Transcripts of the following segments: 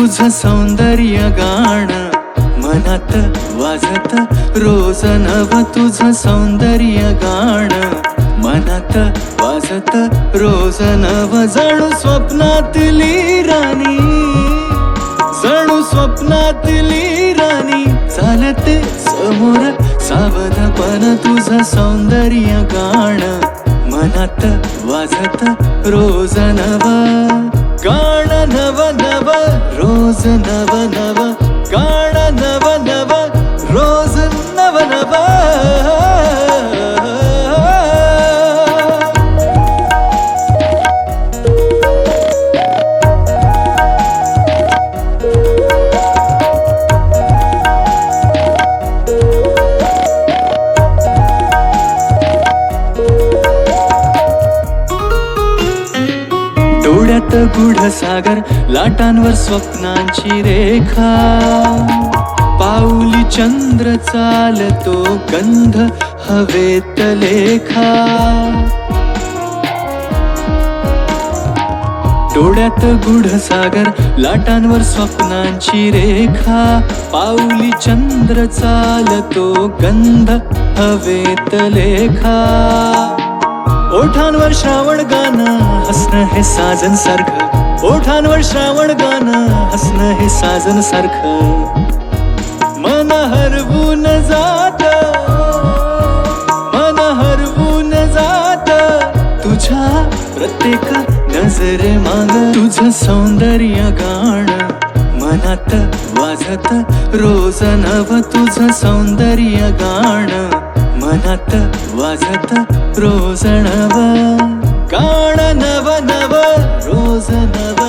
तुझ सौंदर्य गाण. मनात वाजत रोज नव तुझ सौंदर्य गाण. मनात वाजत रोज नव जणू स्वप्नातली राणी. जणू स्वप्नातली राणी. चालते समोर सावधपण तुझ सौंदर्य गाण. मनात वाजत रोज नव. गाण नव ரோஸ் நவ நவ காண நவ நவ ரோஸ் நவ நவ. गुढ सागर लाटांवर स्वप्नांची रेखा. पाऊली चंद्र चालतो गंध हवेत लेखा. डोळ्यात गुढ सागर लाटांवर स्वप्नांची रेखा. पाऊली चंद्र चालतो गंध हवेत लेखा. ओठांवर श्रावण गाणं हसणं हे साजन सारखं. ओठांवर श्रावण गाणं हसणं हे साजन सारखं. मन हरवून जात मन हरवून जात तुझ्या प्रत्येक नजर माग. तुझं सौंदर्य गाण मनात वाजत. रोज नव तुझं सौंदर्य गाण. मनात वाजत रोज नव गाण नव नव रोज नव नव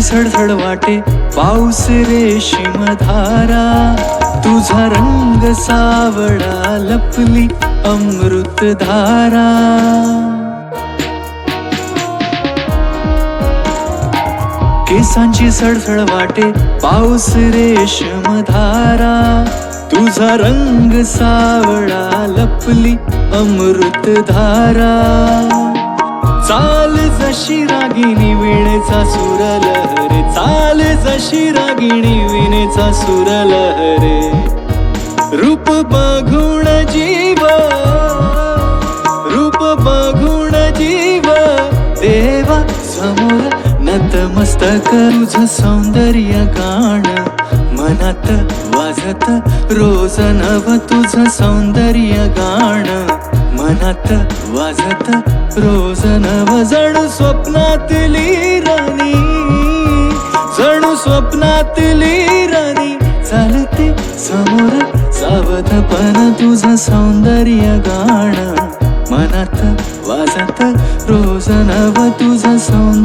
झडझड वाटे. पाऊस रेशीम धारा तुझा रंग सावळा लपली अमृत धारा केसांची सडसड वाटे पाऊस रेशम धारा तुझा रंग सावळा लपली अमृत धारा चाल जशी रागिणी विणेचा सुर लहरे. चाल जशी रागिणी विणेचा सुर लहरे. रूप बघून जीव रूप बघून जीव. देवा समोर नतमस्तक तुझ सौंदर्य गाण. मनात वाजत रोज नव तुझ सौंदर्य गाण. मनात वाजत रोज नव जणू स्वप्नातली राणी. जणू स्वप्नातली राणी चालते समोर सावधपण तुझ सौंदर्य गाण. मनात वाजत रोज नव तुझ सौंदर्य